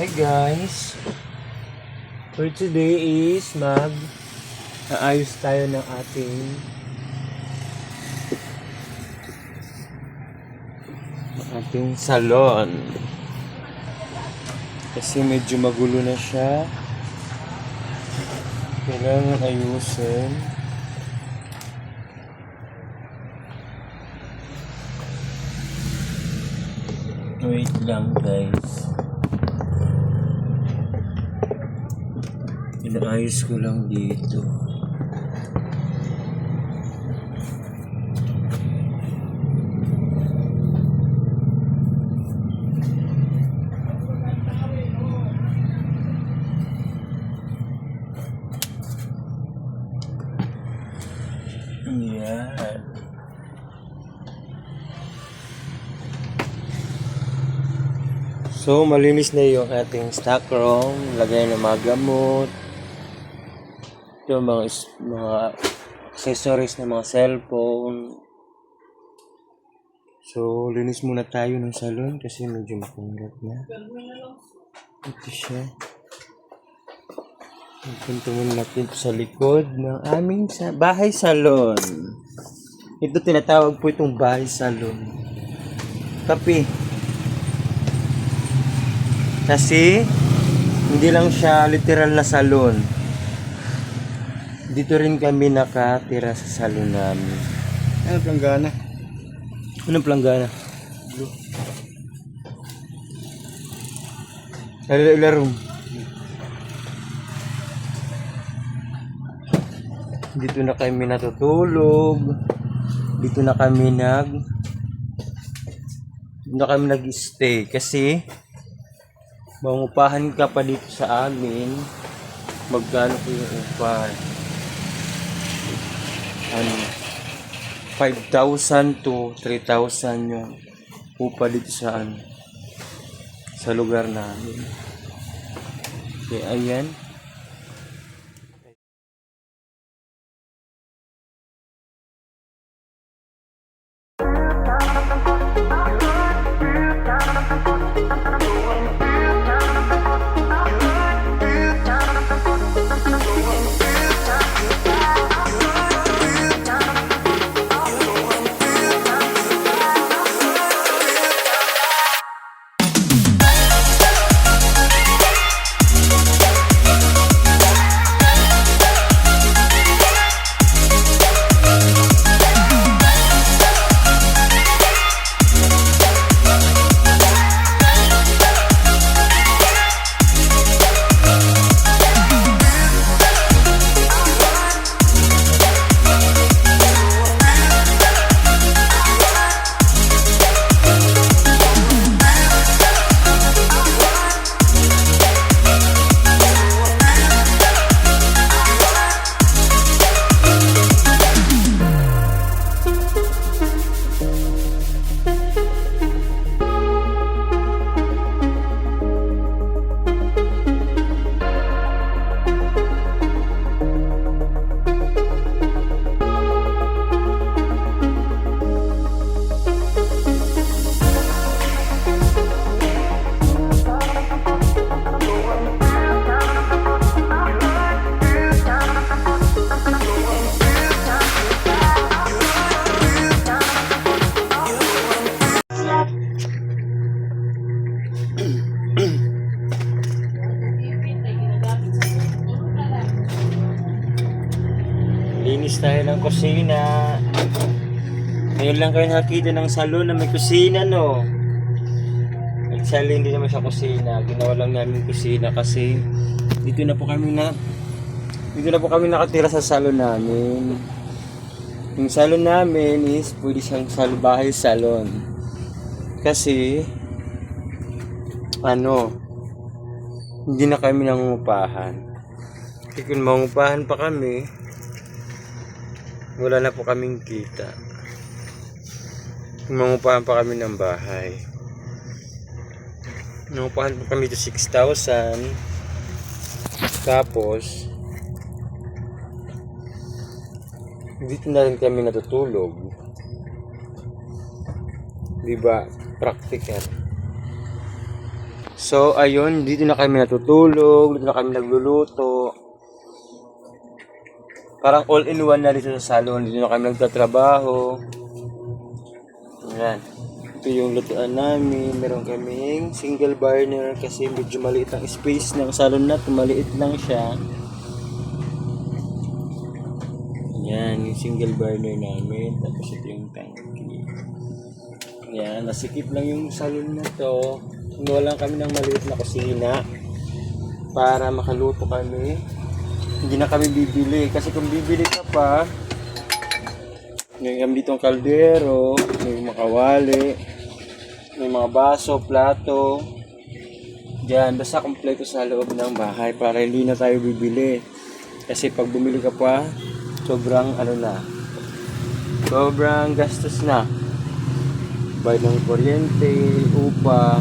Hi guys! For today is mag aayos tayo ng ating ng ating salon. Kasi medyo magulo na siya. Kailangan ayusin. Wait lang guys. Inaayos ko lang dito. Yan. So, malinis na yung ating stock room. Lagay ng mga gamot. Yung mga, mga accessories ng mga cellphone. So, linis muna tayo ng salon kasi medyo makungat na. Ito siya. Punta muna natin ito sa likod ng aming sa bahay salon. Ito tinatawag po itong bahay salon. Kape. Kasi, hindi lang siya literal na salon. Dito rin kami nakatira sa salon namin. Ano planggana? Anong planggana? Ila room. Dito na kami natutulog. Dito na kami nag dito na kami nag-stay kasi mangupahan ka pa dito sa amin magkano po yung upahan ano? 5,000 to 3,000 yung upa dito sa ano sa lugar namin. Kaya ayan Ngayon lang kayo nakita ng salon na may kusina, no? Actually, hindi naman siya kusina. Ginawa lang namin kusina kasi dito na po kami na dito na po kami nakatira sa salon namin. Yung salon namin is pwede siyang sal bahay salon. Kasi ano hindi na kami nangungupahan. Kasi kung mangungupahan pa kami, wala na po kaming kita. Mangupahan pa kami ng bahay. Nangupahan po kami to 6,000. Tapos, dito na rin kami natutulog. Di ba? Practical. So, ayun, dito na kami natutulog, dito na kami nagluluto. Parang all-in-one na dito sa salon, dito na kami nagtatrabaho. Ayan. Ito yung lutuan namin. Meron kaming single burner kasi medyo maliit ang space ng salon na. Maliit lang siya. Yan, yung single burner namin. Tapos ito yung tanki. Yan, nasikip lang yung salon na to. Kinuha lang kami ng maliit na kusina para makaluto kami. Hindi na kami bibili. Kasi kung bibili ka pa, may kami ditong kaldero, may mga kawali, may mga baso, plato. Diyan, basta kompleto sa loob ng bahay para hindi na tayo bibili. Kasi pag bumili ka pa, sobrang ano na, sobrang gastos na. Bayad ng kuryente, upa.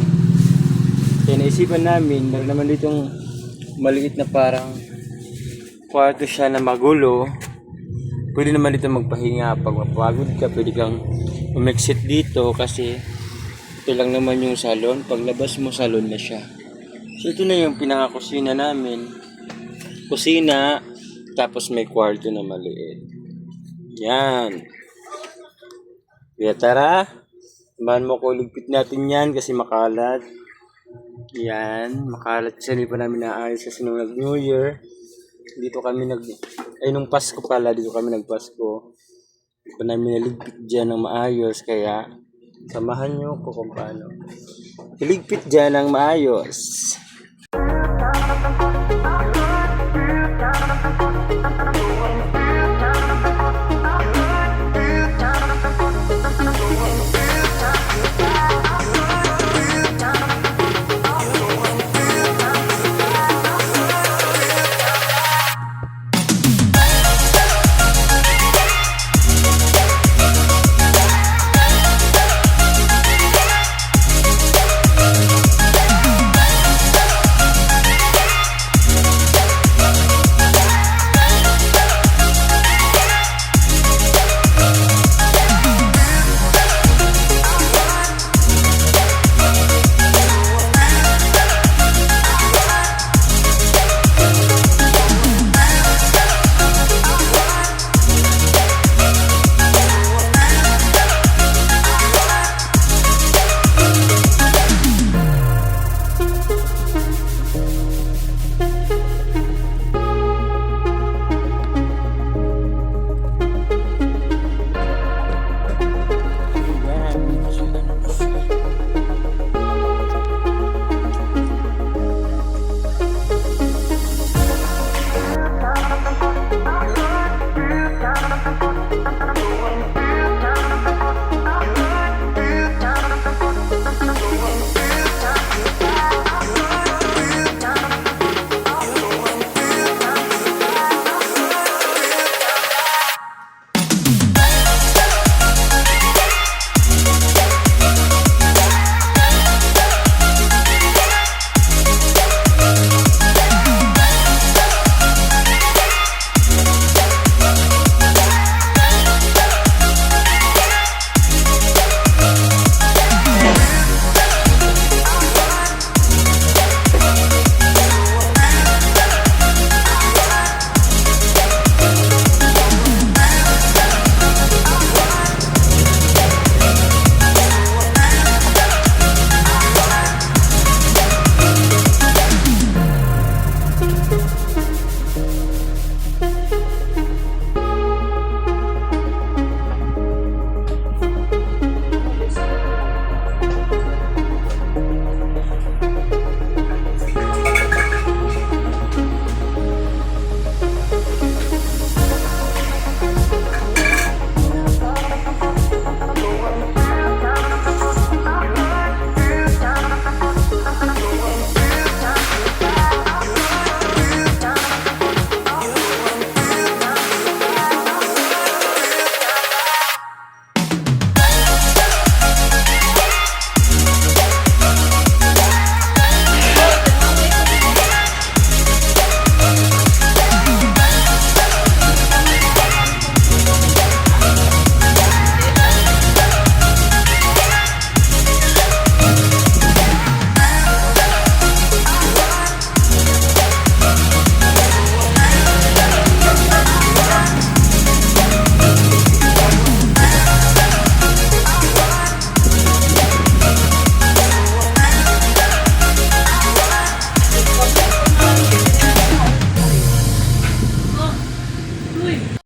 Kaya naisipan namin, meron naman ditong maliit na parang kwarto siya na magulo. Pwede naman dito magpahinga pag mapagod ka, pwede kang umexit dito kasi ito lang naman yung salon. Paglabas mo, salon na siya. So ito na yung pinakakusina namin. Kusina, tapos may kwarto na maliit. Yan. Kaya tara, samahan mo ko ligpit natin yan kasi makalat. Yan, makalat kasi hindi pa namin naayos kasi nung nag-New Year, dito kami nag, ay nung Pasko pala, dito kami nagpasko. Pa namin naligpit dyan ng maayos, kaya samahan nyo ko kung paano. Iligpit dyan ng maayos.